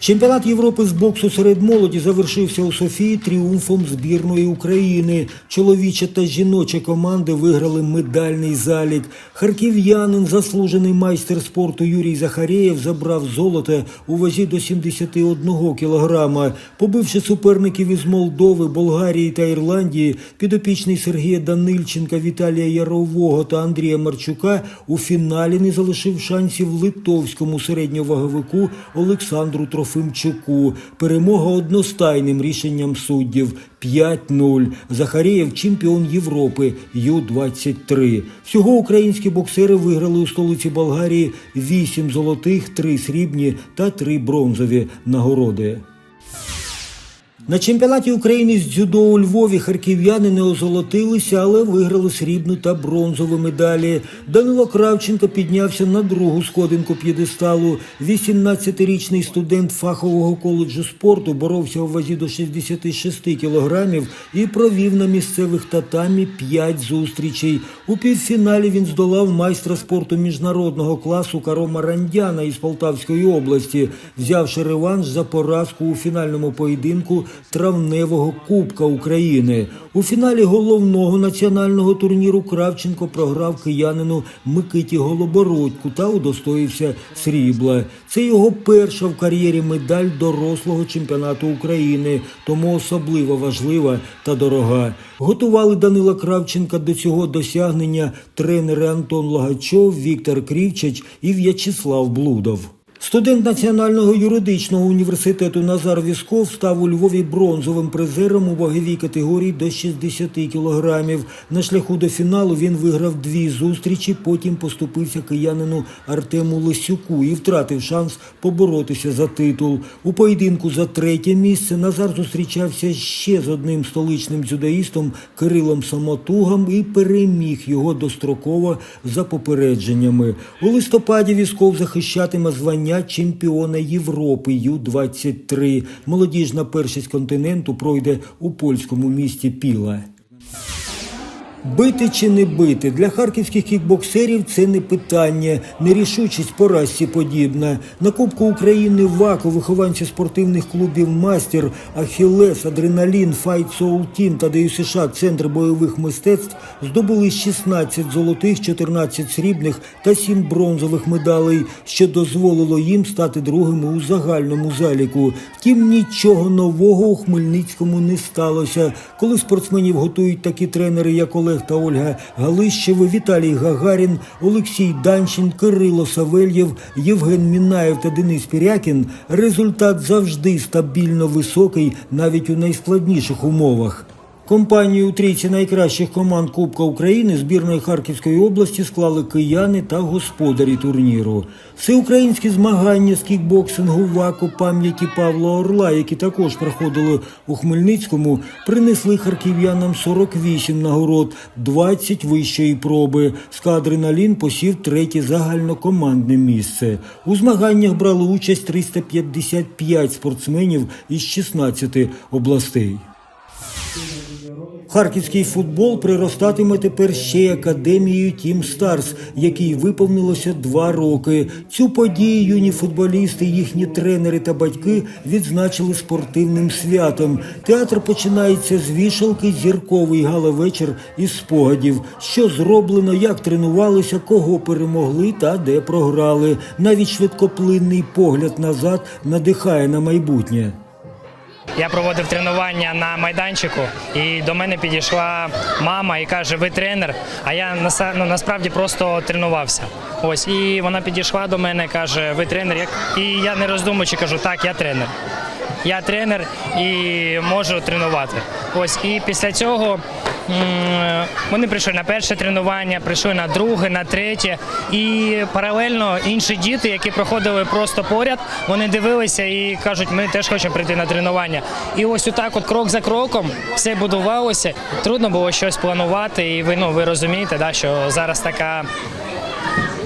Чемпіонат Європи з боксу серед молоді завершився у Софії тріумфом збірної України. Чоловіча та жіноча команди виграли медальний залік. Харків'янин, заслужений майстер спорту Юрій Захарєєв, забрав золото у вазі до 71 кілограма. Побивши суперників із Молдови, Болгарії та Ірландії, підопічний Сергія Данильченка, Віталія Ярового та Андрія Марчука у фіналі не залишив шансів литовському середньоваговику Олександру Трофимчуку. Перемога одностайним рішенням суддів 5-0. Захарєєв чемпіон Європи Ю-23. Всього українські боксери виграли у столиці Болгарії 8 золотих, 3 срібні та 3 бронзові нагороди. На чемпіонаті України з дзюдо у Львові харків'яни не озолотилися, але виграли срібну та бронзову медалі. Данило Кравченко піднявся на другу сходинку п'єдесталу. 18-річний студент фахового коледжу спорту боровся у вазі до 66 кілограмів і провів на місцевих татамі 5 зустрічей. У півфіналі він здолав майстра спорту міжнародного класу Карома Рандяна із Полтавської області, взявши реванш за поразку у фінальному поєдинку травневого Кубка України. У фіналі головного національного турніру Кравченко програв киянину Микиті Голобородьку та удостоївся срібла. Це його перша в кар'єрі медаль дорослого чемпіонату України, тому особливо важлива та дорога. Готували Данила Кравченка до цього досягнення тренери Антон Лагачов, Віктор Крівчач і В'ячеслав Блудов. Студент Національного юридичного університету Назар Вісков став у Львові бронзовим призером у ваговій категорії до 60 кілограмів. На шляху до фіналу він виграв дві зустрічі, потім поступився киянину Артему Лисюку і втратив шанс поборотися за титул. У поєдинку за третє місце Назар зустрічався ще з одним столичним дзюдоїстом Кирилом Самотугом і переміг його достроково за попередженнями. У листопаді Вісков захищатиме звання чемпіона Європи Ю-23. Молодіжна першість континенту пройде у польському місті Піла. Бити чи не бити для харківських кікбоксерів це не питання. Нерішучість поразці подібна. На Кубку України ВАКу вихованці спортивних клубів Мастер, Ахілес, Адреналін, Файт Соул Тім та ДЮСШ Центр бойових мистецтв здобули 16 золотих, 14 срібних та 7 бронзових медалей, що дозволило їм стати другими у загальному заліку. Втім, нічого нового у Хмельницькому не сталося. Коли спортсменів готують такі тренери, як Олег та Ольга Галищеви, Віталій Гагарін, Олексій Данчин, Кирило Савельєв, Євген Мінаєв та Денис Пірякін, результат завжди стабільно високий навіть у найскладніших умовах. Компанію трійці найкращих команд Кубка України збірної Харківської області склали кияни та господарі турніру. Всеукраїнські змагання з кікбоксингу ВАКу пам'яті Павла Орла, які також проходили у Хмельницькому, принесли харків'янам 48 нагород, 20 вищої проби. Скадреналін посів третє загальнокомандне місце. У змаганнях брали участь 355 спортсменів із 16 областей. Харківський футбол приростатиме тепер ще й академією Тім Старс, якій виповнилося два роки. Цю подію юні футболісти, їхні тренери та батьки відзначили спортивним святом. Театр починається з вішалки, зірковий галавечір із спогадів, що зроблено, як тренувалися, кого перемогли та де програли. Навіть швидкоплинний погляд назад надихає на майбутнє. Я проводив тренування на майданчику, і до мене підійшла мама і каже: Ви тренер. А я ну, насправді просто тренувався. Ось і вона підійшла до мене, каже: Ви тренер. І я не роздумуючи кажу, так, я тренер. Я тренер і можу тренувати. Ось і після цього вони прийшли на перше тренування, прийшли на друге, на третє. І паралельно інші діти, які проходили просто поряд, вони дивилися і кажуть, ми теж хочемо прийти на тренування. І ось отак, от крок за кроком, все будувалося. Трудно було щось планувати, і ви ну ви розумієте, да, що зараз така.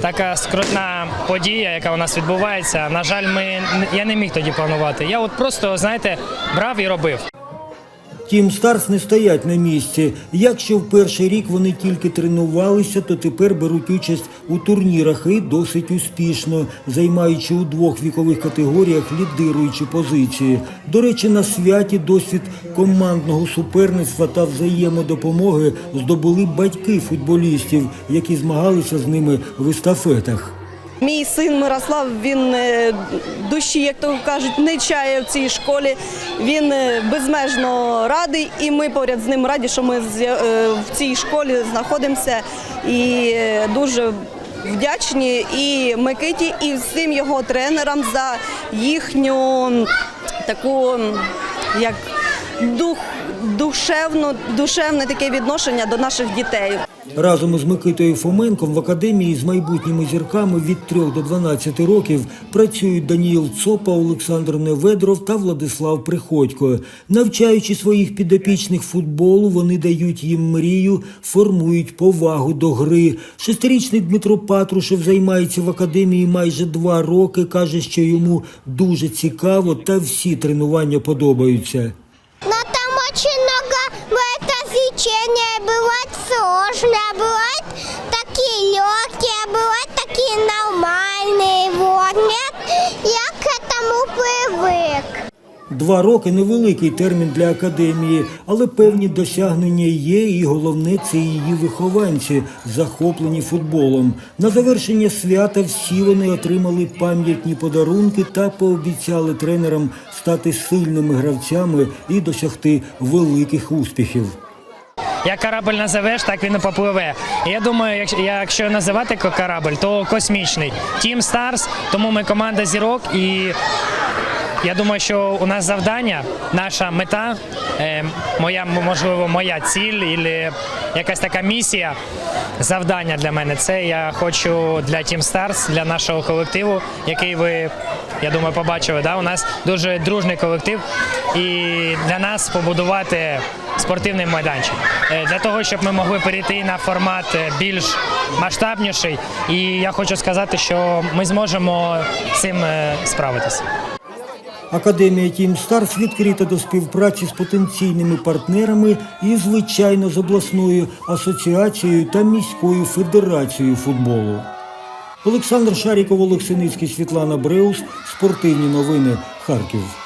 Така скрутна подія, яка у нас відбувається. На жаль, ми я не міг тоді планувати. Я от просто, знаєте, брав і робив. Тім Старс не стоять на місці. Якщо в перший рік вони тільки тренувалися, то тепер беруть участь у турнірах і досить успішно, займаючи у двох вікових категоріях лідируючі позиції. До речі, на святі досвід командного суперництва та взаємодопомоги здобули батьки футболістів, які змагалися з ними в естафетах. Мій син Мирослав, він е, душі, як то кажуть, не чає в цій школі. Він е, безмежно радий, і ми поряд з ним раді, що ми е, в цій школі знаходимося і дуже вдячні і Микиті, і всім його тренерам за їхню таку як дух, душевну, душевне таке відношення до наших дітей. Разом із Микитою Фоменком в академії з майбутніми зірками від 3 до 12 років працюють Даніїл Цопа, Олександр Неведров та Владислав Приходько. Навчаючи своїх підопічних футболу, вони дають їм мрію, формують повагу до гри. Шестирічний Дмитро Патрушев займається в академії майже два роки. каже, що йому дуже цікаво та всі тренування подобаються развлечения, бывает сложно, а бывает такие легкие, а бывает такие нормальные. Вот, нет, я к этому привык. Два роки невеликий термін для академії, але певні досягнення є, і головне це її вихованці, захоплені футболом. На завершення свята всі вони отримали пам'ятні подарунки та пообіцяли тренерам стати сильними гравцями і досягти великих успіхів. Як корабль називеш, так він і попливе. Я думаю, якщо, називати корабль, то космічний. Team Stars, тому ми команда зірок і. Я думаю, що у нас завдання, наша мета, е, моя можливо, моя ціль, або якась така місія, завдання для мене. Це я хочу для Team Stars, для нашого колективу, який ви, я думаю, побачили. Да? У нас дуже дружний колектив, і для нас побудувати спортивний майданчик Е, для того, щоб ми могли перейти на формат е, більш масштабніший. І я хочу сказати, що ми зможемо цим справитися. Академія Тім Старс відкрита до співпраці з потенційними партнерами і, звичайно, з обласною асоціацією та міською федерацією футболу. Олександр Шаріков, Олексиницький, Світлана Бреус. Спортивні новини. Харків.